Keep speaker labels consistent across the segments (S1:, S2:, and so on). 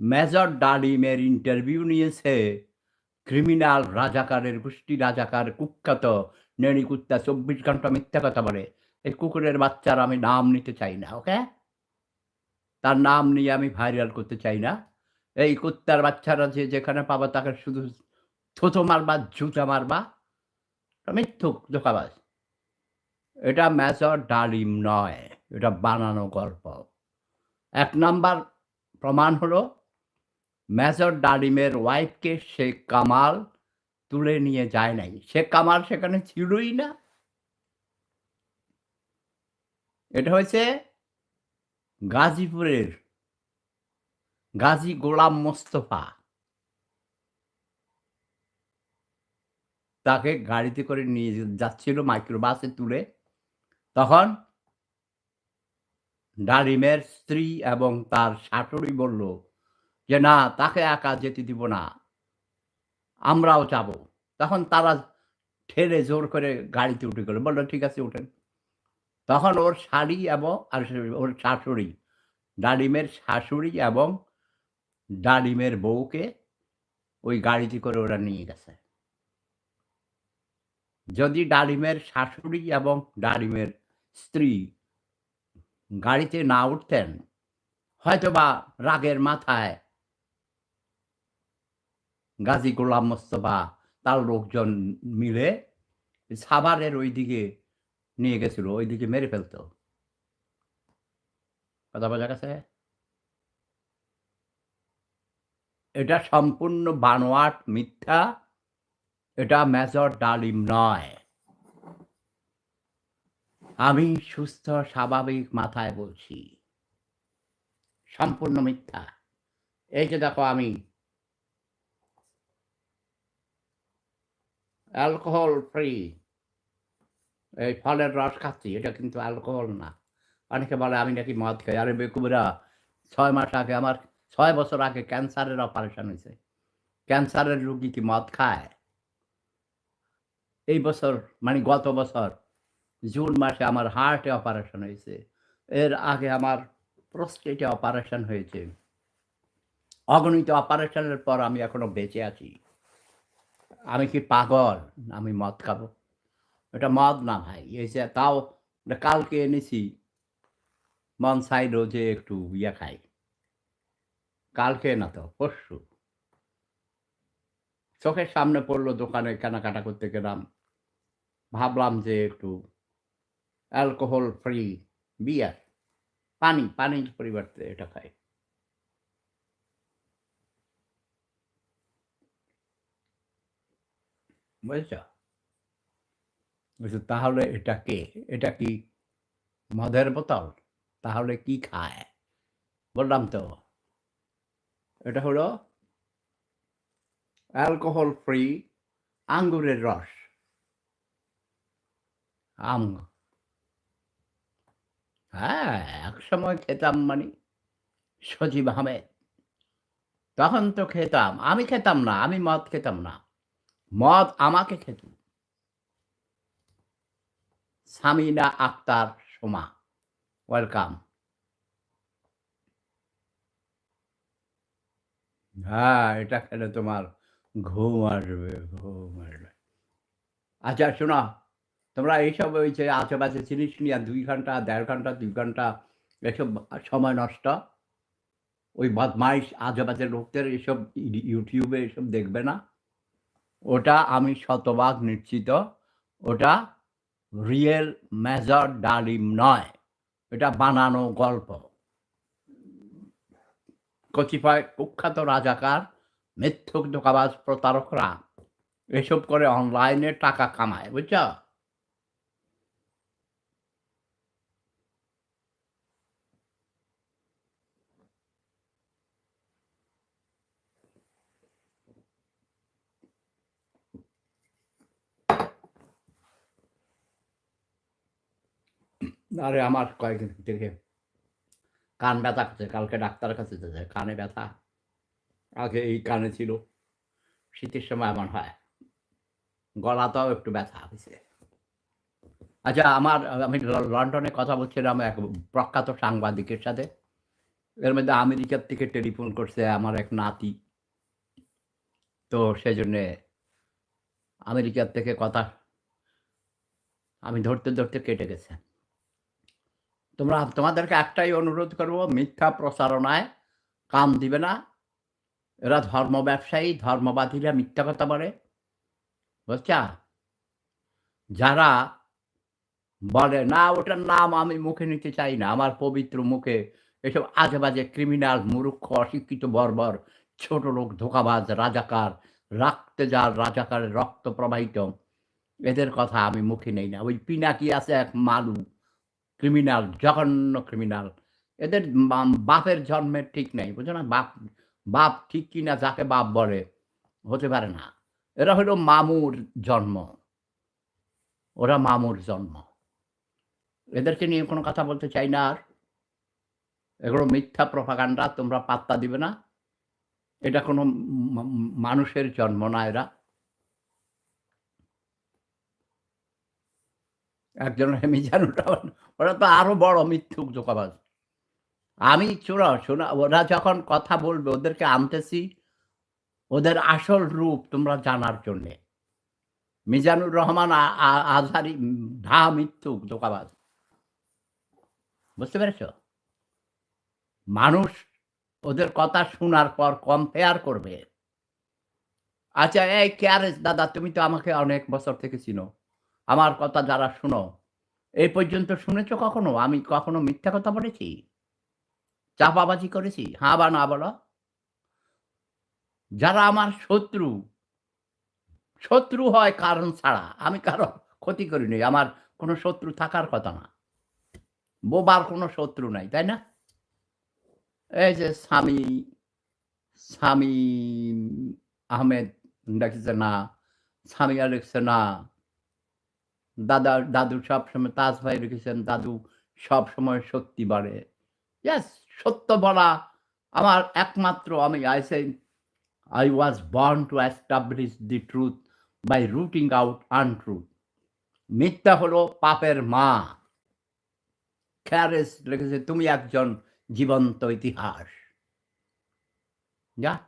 S1: Major ডালিমের interview নিয়েছে। Criminal রাজাকারের, গোষ্ঠী রাজাকার, কুখ্যাত নেড়ি কুত্তা, চব্বিশ ঘণ্টা মিথ্যা কথা বলে। এই কুকুরের বাচ্চার আমি নাম নিতে চাই না, ওকে? তার নাম নিয়ে আমি ভাইরাল করতে চাই না। এই কুত্তার বাচ্চারা যে যেখানে পাবা তাকে শুধু থুতো মারবা জুতা মারবা। মিথ্যুক ধোকাবাজ। এটা মেজর ডালিম নয়, এটা বানানো গল্প। এক নাম্বার প্রমাণ হলো মেজর ডালিমের ওয়াইফকে শেখ কামাল তুলে নিয়ে যায় নাই। শেখ কামাল সেখানে ছিলই না। এটা হয়েছে গাজীপুরের গাজী গোলাম মোস্তফা। তাকে গাড়িতে করে নিয়ে যাচ্ছিল মাইক্রোবাসে তুলে। তখন ডালিমের স্ত্রী এবং তার শাশুড়ি বলল যে, না, তাকে একা যেতে দিব না। আমরাও যাব। তখন তারা ঠেলে জোর করে গাড়িতে উঠে গেল। বলল, ঠিক আছে উঠেন তখন ওর শাড়ি এবং, আর ওর শাশুড়ি, ডালিমের শাশুড়ি এবং ডালিমের বউকে ওই গাড়িতে করে ওরা নিয়ে গেছে। যদি ডালিমের শাশুড়ি এবং ডালিমের স্ত্রী গাড়িতে না উঠতেন, হয়তোবা রাগের মাথায় গাজী গোলাম মোস্তফা তার লোকজন মিলে সাভারের ওই দিকে নিয়ে গেছিল ওই দিকে মেরে ফেলতো। কথা বোঝা গেছে? এটা সম্পূর্ণ বানোয়াট মিথ্যা, এটা মেজর ডালিম নয়। আমি সুস্থ, স্বাভাবিক মাথায় বলছি, সম্পূর্ণ মিথ্যা। এই যে দেখো আমি অ্যালকোহল ফ্রি এই ফলের রস খাচ্ছি, এটা কিন্তু অ্যালকোহল না। অনেকে বলে, আমি নাকি মদ খাই। আরে বেকুবরা ছয় মাস আগে আমার, ছয় বছর আগে ক্যান্সারের অপারেশন হয়েছে। ক্যান্সারের রুগী কি মদ খায়? এই বছর মানে গত বছর, জুন মাসে আমার হার্টে অপারেশন হয়েছে। এর আগে আমার প্রস্টেটে অপারেশন হয়েছে। অগণিত অপারেশনের পর আমি এখনও বেঁচে আছি। আমি কি পাগল? আমি মদ খাব। এটা মদ না ভাই যে তাও কালকে এনেছি। মন সাইডও যে একটু ইয়ে খাই। কালকে না তো, পরশু। চোখের সামনে পড়ল দোকানে কেনাকাটা করতে গেলাম। ভাবলাম যে একটু অ্যালকোহল ফ্রি বিয়ার পানি, পানির পরিবর্তে এটা খাই। বুঝছ? বুঝছ তাহলে এটা কে? এটা কি মদের বোতল? তাহলে কি খায়? বললাম তো, এটা হলো অ্যালকোহল ফ্রি আঙ্গুরের রস। আম হ্যাঁ এক সময় খেতাম মানে সজীব আহমেদ। তখন তো খেতাম, আমি খেতাম না, আমি মদ খেতাম না। মদ আমাকে খেত। সামিনা আক্তার সোমা ওয়েলকাম হ্যাঁ এটা খেলে তোমার ঘুম আসবে ঘুম আসবে। আচ্ছা শোনা, তোমরা এইসব ওই যে আশেপাশে জিনিস নিয়ে দুই ঘণ্টা, দেড় ঘণ্টা, দুই ঘণ্টা এসব সময় নষ্ট? ওই বদমাইশ আজেবাজে লোকদের এসব ইউটিউবে এসব দেখবে না? ওটা আমি শতভাগ নিশ্চিত। ওটা রিয়েল মেজর ডালিম নয়। এটা বানানো গল্প। কচিফায় কুখ্যাত রাজাকার, মিথ্যুক ধোকাবাজ প্রতারকরা এসব করে অনলাইনে টাকা কামায়, বুঝছ? আরে আমার কয়েকদিন থেকে কান ব্যথা করছে, কালকে ডাক্তারের কাছে যেতে কানে ব্যথা। আগে এই কানে ছিল, শীতের সময় এমন হয় গলাটাও একটু ব্যথা হয়েছে। আচ্ছা আমার, আমি লন্ডনে কথা বলছিলাম এক প্রখ্যাত সাংবাদিকের সাথে, এর মধ্যে আমেরিকার থেকে টেলিফোন করছে আমার এক নাতি। তো সেই জন্যে আমেরিকার থেকে কথা, আমি ধরতে ধরতে কেটে গেছে। তোমরা তোমাদেরকে একটাই অনুরোধ করব, মিথ্যা প্রচারণায় কাম দিবে না। এরা ধর্ম ব্যবসায়ী, ধর্মবাদীরা মিথ্যা কথা বলে। বুঝছা? যারা বলে, না, ওটার নাম আমি মুখে নিতে চাই না, আমার পবিত্র মুখে এসব আজে বাজে ক্রিমিনাল মূর্খ, অশিক্ষিত, বর্বর, ছোট লোক, ধোকাবাজ, রাজাকার রাখতে যার রাজাকারের রক্ত প্রবাহিত, এদের কথা আমি মুখে নেই না। ওই পিনাকি আছে এক মালু। ক্রিমিনাল জঘন্য ক্রিমিনাল এদের বাপের জন্মের ঠিক নেই, বুঝো না? বাপ বাপ ঠিক কিনা যাকে বাপ বলে, হতে পারে না। এরা হলো মামুর জন্ম। ওরা মামুর জন্ম। এদেরকে নিয়ে কোনো কথা বলতে চাই না আর। এগুলো মিথ্যা প্রভাকাণ্ডা তোমরা পাত্তা দিবে না। এটা কোনো মানুষের জন্ম না এরা। একজন মিজানুর রহমান ওরা তো আরও বড় মিথ্যুক জোকাবাজ। আমি শোনো শোনা ওরা যখন কথা বলবে ওদেরকে আনতেছি। ওদের আসল রূপ তোমরা জানার জন্যে। মিজানুর রহমান আজহারি উম, মিথ্যুক জোকাবাজ। বুঝতে পেরেছ? মানুষ ওদের কথা শোনার পর কম্পেয়ার করবে। আচ্ছা এই কেয়ারেস দাদা তুমি তো আমাকে অনেক বছর থেকে চিনো। আমার কথা যারা শুনো, এই পর্যন্ত শুনেছো কখনো? আমি কখনো মিথ্যা কথা বলেছি? চাপাবাজি করেছি? হ্যাঁ বা না বলো? যারা আমার শত্রু শত্রু হয় কারণ ছাড়া, আমি কারও ক্ষতি করিনি, আমার কোনো শত্রু থাকার কথা না। বোবার কোনো শত্রু নাই, তাই না? এই যে স্বামী স্বামী আহমেদ দেখছে না? স্বামী লিখছে না দাদা, দাদু সব সময় তাজ ভাই রেখেছেন, দাদু সব সময় সত্যি বলে ইয়াস সত্য বলা আমার একমাত্র আমি I say I was born to establish the truth by rooting out untruth মিথ্যা হলো পাপের মা। খ্যারেস লিখেছে তুমি একজন জীবন্ত ইতিহাস। যা।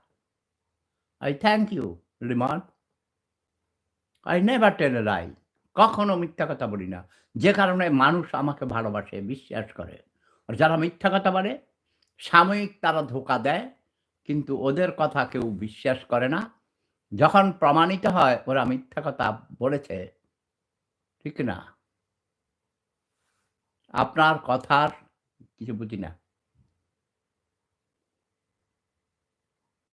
S1: আই থ্যাংক ইউ রিমান আই নেভার টেল লাই কখনো মিথ্যা কথা বলি না। যে কারণে মানুষ আমাকে ভালোবাসে, বিশ্বাস করে। আর যারা মিথ্যা কথা বলে, সাময়িক তারা ধোকা দেয়, কিন্তু ওদের কথা কেউ বিশ্বাস করে না। যখন প্রমাণিত হয়, ওরা মিথ্যা কথা বলেছে, ঠিক না? আপনার কথার, কিছু বুঝি না।